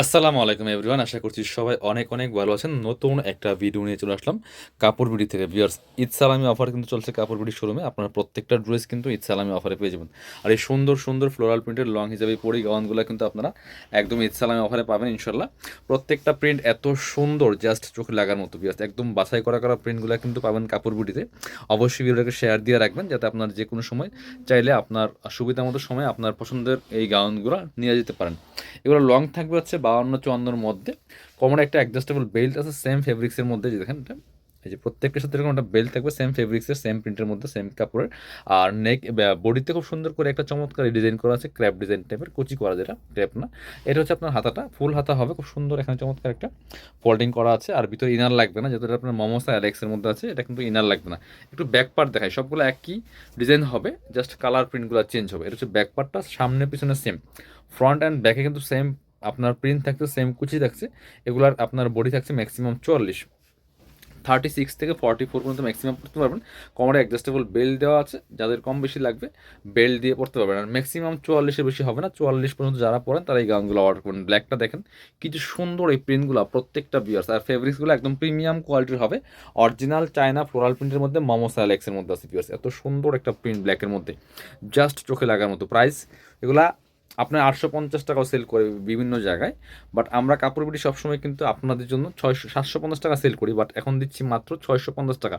আসসালামু আলাইকুম এভরিওয়ান, আশা করছি সবাই অনেক অনেক ভালো আছেন। নতুন একটা ভিডিও নিয়ে চলে আসলাম। কাপড় বিডি থেকে ভিউয়ার্স ঈদ সালামি অফার কিন্তু চলছে কাপড় বিডি শোরুমে আপনারা প্রত্যেকটা ড্রেস কিন্তু ঈদ সালামি অফারে পেয়ে যাবেন। আর এই সুন্দর সুন্দর ফ্লোরাল প্রিন্টের লং হিসাবে পরি গাউনগুলো কিন্তু আপনারা একদম ঈদ সালামি অফারে পাবেন ইনশাল্লাহ প্রত্যেকটা প্রিন্ট এত সুন্দর জাস্ট চোখে লাগার মতো ভিউয়ার্স একদম বাছাই করা করা প্রিন্টগুলো কিন্তু পাবেন কাপড় বিডিতে। অবশ্যই ভিডিওটাকে শেয়ার দিয়ে রাখবেন, যাতে আপনার যে কোনো সময় চাইলে আপনার সুবিধা মতো সময় আপনার পছন্দের এই গাউনগুলো নিয়ে যেতে পারেন। এগুলো লং থাকবে হচ্ছে বাউন্ন চুয়ান্নর মধ্যে কমন একটা অ্যাডজাস্টেবল বেল্ট আছে সেম ফেব্রিক্সের মধ্যে যে দেখেন এটা। এই যে প্রত্যেকটার সাথে এরকম একটা বেল্ট থাকবে সেম ফেব্রিক্সের সেম প্রিন্টের মধ্যে সেম কাপড়ের। আর নেক বডিতে খুব সুন্দর করে একটা চমৎকার ডিজাইন করা আছে ক্র্যাপ ডিজাইন টাইপের কুচি করা যেটা ক্র্যাপ না। এটা হচ্ছে আপনার হাতাটা ফুল হাতা হবে, খুব সুন্দর এখানে চমৎকার একটা ফোল্ডিং করা আছে। আর ভিতরে ইনার লাগবে না এটা আপনার মমোসা অ্যালেক্সের মধ্যে আছে, এটা কিন্তু ইনার লাগবে না। একটু ব্যাক পার্ট দেখায় সবগুলো একই ডিজাইন হবে জাস্ট কালার প্রিন্টগুলো চেঞ্জ হবে। এটা হচ্ছে ব্যাক পার্টটা সামনে পিছনে সেম ফ্রন্ট অ্যান্ড ব্যাকে কিন্তু সেম আপনার প্রিন্ট থাকছে সেম কুচি থাকছে, এগুলার আপনার বডি থাকছে ম্যাক্সিমাম চুয়াল্লিশ। থার্টি সিক্স থেকে ফর্টি ফোর পর্যন্ত ম্যাক্সিমাম পড়তে পারবেন। কমরে অ্যাডজাস্টেবল বেল্ট দেওয়া আছে, যাদের কম বেশি লাগবে বেল্ট দিয়ে পড়তে পারবেন। আর ম্যাক্সিমাম চুয়াল্লিশের বেশি হবে না, চুয়াল্লিশ পর্যন্ত যারা পড়েন, তারা এই গাউনগুলো অর্ডার করবেন ব্ল্যাকটা দেখেন কিছু সুন্দর এই প্রিন্টগুলো প্রত্যেকটা বিয়ার্স আর ফেব্রিক্সগুলো একদম প্রিমিয়াম কোয়ালিটির হবে। অরিজিনাল চায়না ফ্লোরাল প্রিন্টের মধ্যে মমোসা অ্যালেক্সের মধ্যে আছে বিয়ার্স এত সুন্দর একটা প্রিন্ট ব্ল্যাকের মধ্যে। জাস্ট চোখে লাগার মতো প্রাইস এগুলা আপনার আটশো পঞ্চাশ টাকাও সেল করে বিভিন্ন জায়গায় বাট আমরা কাপড় বিটি সবসময় কিন্তু আপনাদের জন্য ছয়শো, সাতশো পঞ্চাশ টাকা সেল করি বাট এখন দিচ্ছি মাত্র ছয়শো পঞ্চাশ টাকা।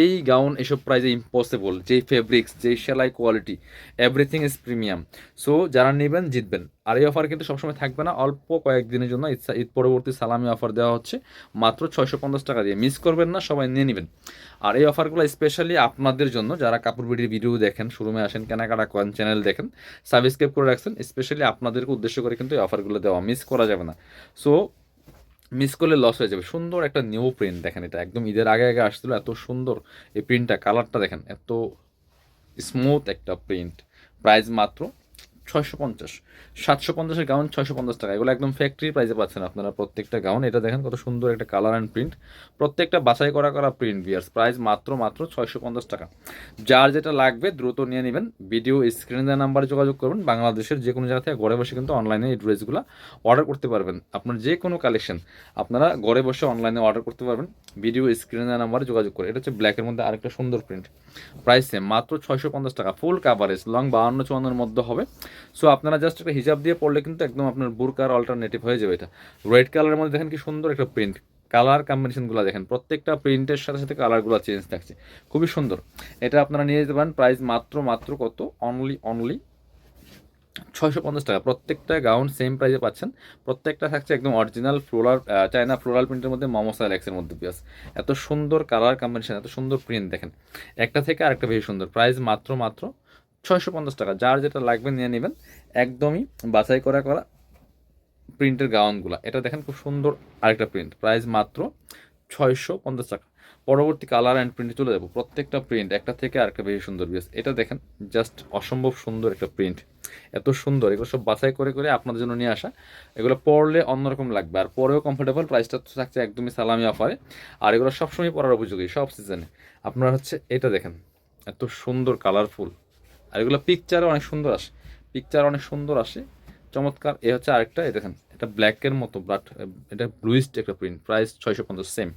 এই গাউন এসব প্রাইজে ইম্পসিবল যেই ফেব্রিক্স যেই সেলাই quality everything is premium so যারা নেবেন, জিতবেন। আর এই অফার কিন্তু সবসময় থাকবে না। অল্প কয়েকদিনের জন্য ঈদ পরবর্তী সালামি অফার দেওয়া হচ্ছে। মাত্র ছয়শো পঞ্চাশ টাকা দিয়ে। মিস করবেন না, সবাই নিয়ে নেবেন। আর এই অফারগুলো স্পেশালি আপনাদের জন্য, যারা কাপড় বিডির ভিডিও দেখেন শোরুমে আসেন, কেনাকাটা করেন চ্যানেল দেখেন সাবস্ক্রাইব করে রাখছেন স্পেশালি আপনাদেরকে উদ্দেশ্য করে কিন্তু এই অফারগুলো দেওয়া মিস করা যাবে না। সো মিস করলে লস হয়ে যাবে। সুন্দর একটা নিউ প্রিন্ট দেখেন এটা। একদম ঈদের আগে আগে আসছিল, এত সুন্দর এই প্রিন্টটা কালারটা দেখেন, এত স্মুথ একটা প্রিন্ট প্রাইস মাত্র ছয়শো পঞ্চাশ। সাতশো পঞ্চাশের গাউন ছয়শো পঞ্চাশ টাকা। এগুলো একদম ফ্যাক্টরি প্রাইসে পাচ্ছেন আপনারা প্রত্যেকটা গাউন এটা দেখেন কত সুন্দর একটা কালার অ্যান্ড প্রিন্ট প্রত্যেকটা বাছাই করা করা প্রিন্ট বিয়ার্স প্রাইস মাত্র মাত্র ছয়শো পঞ্চাশ টাকা। যার যেটা লাগবে দ্রুত নিয়ে নেবেন। ভিডিও স্ক্রিনে দেওয়া নাম্বারে যোগাযোগ করবেন বাংলাদেশের যে কোনো জায়গা থেকে ঘরে বসে কিন্তু অনলাইনে এই ড্রেসগুলো অর্ডার করতে পারবেন। আপনার যে কোনো কালেকশন আপনারা ঘরে বসে অনলাইনে অর্ডার করতে পারবেন। ভিডিও স্ক্রিনে দেওয়া নাম্বারে যোগাযোগ করে। এটা হচ্ছে ব্ল্যাকের মধ্যে আরেকটা সুন্দর প্রিন্ট প্রাইস সেম মাত্র ছয়শো পঞ্চাশ টাকা। ফুল কাভারেজ লং বাহান্ন চুয়ান্নর মধ্যে হবে। সো আপনারা জাস্ট একটা হিসাব দিয়ে পড়লে কিন্তু একদম আপনার বুরকার অল্টারনেটিভ হয়ে যাবে এটা। রেড কালারের মধ্যে দেখেন কি সুন্দর একটা প্রিন্ট কালার কম্বিনেশনগুলো দেখেন, প্রত্যেকটা প্রিন্টের সাথে সাথে কালারগুলো চেঞ্জ থাকছে। খুবই সুন্দর। এটা আপনারা নিয়ে যেতে পারেন প্রাইস মাত্র মাত্র কত? অনলি অনলি ছয়শো পঞ্চাশ টাকা। প্রত্যেকটা গাউন সেম প্রাইসে পাচ্ছেন। প্রত্যেকটা থাকছে একদম অরিজিনাল ফ্লোরাল চায়না ফ্লোরাল প্রিন্টের মধ্যে মমসা এক্সের মধ্যে পিয়াস এত সুন্দর কালার কম্বিনেশন এত সুন্দর প্রিন্ট দেখেন। একটা থেকে আরেকটা বেশি সুন্দর। প্রাইস মাত্র মাত্র ছয়শো পঞ্চাশ টাকা। যার যেটা লাগবে নিয়ে নেবেন। একদমই বাছাই করা করা প্রিন্টের গাউনগুলো। এটা দেখেন খুব সুন্দর আরেকটা প্রিন্ট। প্রাইস মাত্র ছয়শো পঞ্চাশ টাকা। পরবর্তী কালার অ্যান্ড প্রিন্টে চলে যাব। প্রত্যেকটা প্রিন্ট, একটা থেকে আরেকটা বেশি সুন্দর বিয়াস। এটা দেখেন, জাস্ট অসম্ভব সুন্দর একটা প্রিন্ট। এত সুন্দর। এগুলো সব বাছাই করে করে আপনাদের জন্য নিয়ে আসা। এগুলো পরলে অন্যরকম লাগবে। আর পরেও কমফোর্টেবল প্রাইসটা তো থাকছে একদমই সালামি অফারে আর এগুলো সবসময় পরার উপযোগী, সব সিজনে আপনার হচ্ছে এটা দেখেন, এত সুন্দর কালারফুল আর এগুলো পিকচারে অনেক সুন্দর আসে। পিকচার অনেক সুন্দর আসে। চমৎকার। এ হচ্ছে আরেকটা এ দেখেন, এটা ব্ল্যাকের মতো বাট এটা ব্লুইস্ট একটা প্রিন্ট প্রাইস ছয়শো পঞ্চাশ সেম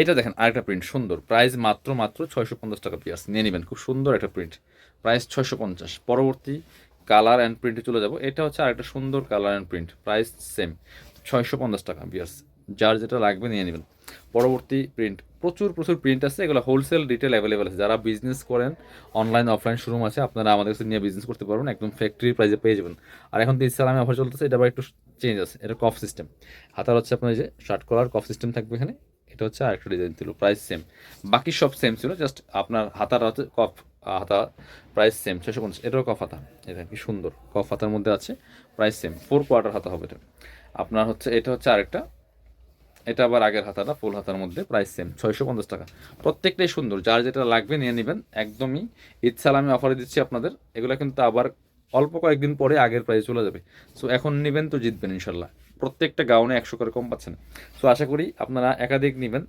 এটা দেখেন, আরেকটা প্রিন্ট সুন্দর। প্রাইস মাত্র মাত্র ছয়শো পঞ্চাশ টাকা পিয়াস নিয়ে নেবেন, খুব সুন্দর একটা প্রিন্ট প্রাইস ছয়শো পঞ্চাশ। পরবর্তী কালার অ্যান্ড প্রিন্টে চলে যাব। এটা হচ্ছে আরেকটা সুন্দর colour and print price same ছয়শো পঞ্চাশ টাকা পিয়াস যার যেটা লাগবে নিয়ে নেবেন। পরবর্তী প্রিন্ট প্রচুর প্রচুর প্রিন্ট আছে, এগুলো হোলসেল রিটেল অ্যাভেলেবেল আছে। যারা বিজনেস করেন অনলাইন অফলাইন শোরুম আছে, আপনারা আমাদের কাছে নিয়ে বিজনেস করতে পারবেন, একদম ফ্যাক্টরি প্রাইসে পেয়ে যাবেন। আর এখন তো ইসলামে অফার চলতেছে, এটা আবার একটু চেঞ্জ আছে, এটা কফ সিস্টেম হাতার হচ্ছে আপনার যে শার্ট কলার কফ সিস্টেম থাকবে এখানে, এটা হচ্ছে আরেকটা ডিজাইন ছিল প্রাইস সেম বাকি সব সেম ছিল জাস্ট আপনার হাতার হচ্ছে কফ হাতা প্রাইস সেম ছশো পঞ্চাশ, এটাও কফ হাতা। এটা কি সুন্দর কফ হাতার মধ্যে আছে প্রাইস সেম ফোর কোয়ার্টার হাতা হবে এটা। আপনার হচ্ছে, এটা হচ্ছে আরেকটা এটা আবার আগের হাতাটা, ফুল হাতার মধ্যে প্রাইস সেম ছয়শো পঞ্চাশ টাকা। প্রত্যেকটাই সুন্দর, যার যেটা লাগবে নিয়ে নেবেন, একদমই ঈদ সালামি অফারে দিচ্ছি আপনাদের। এগুলো কিন্তু আবার অল্প কয়েকদিন পরে আগের প্রাইস চলে যাবে। সো এখন নেবেন তো জিতবেন ইনশাল্লাহ। প্রত্যেকটা গাউনে একশো করে কম পাচ্ছেন। সো আশা করি আপনারা একাধিক নেবেন।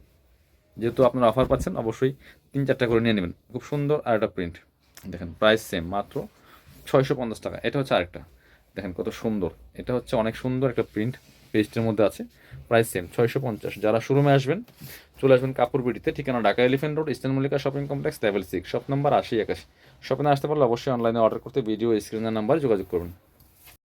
যেহেতু আপনারা অফার পাচ্ছেন, অবশ্যই তিন চারটা করে নিয়ে নেবেন। খুব সুন্দর আর একটা প্রিন্ট দেখেন প্রাইস সেম মাত্র ছয়শো পঞ্চাশ টাকা। এটা হচ্ছে আরেকটা। দেখেন কত সুন্দর। এটা হচ্ছে অনেক সুন্দর একটা প্রিন্ট পেস্টের মধ্যে আছে। প্রাইস সেম ছয়শো পঞ্চাশ। যারা শোরুমে আসবেন, চলে আসবেন কাপড় বিটিতে, ঠিকানা Dhaka elephant road, eastern Mallika shopping complex level six shop number আশি একাশি। শপিং আসতে পারলে অবশ্যই অনলাইনে অর্ডার করতে ভিডিও স্ক্রিনের নাম্বারে যোগাযোগ করবেন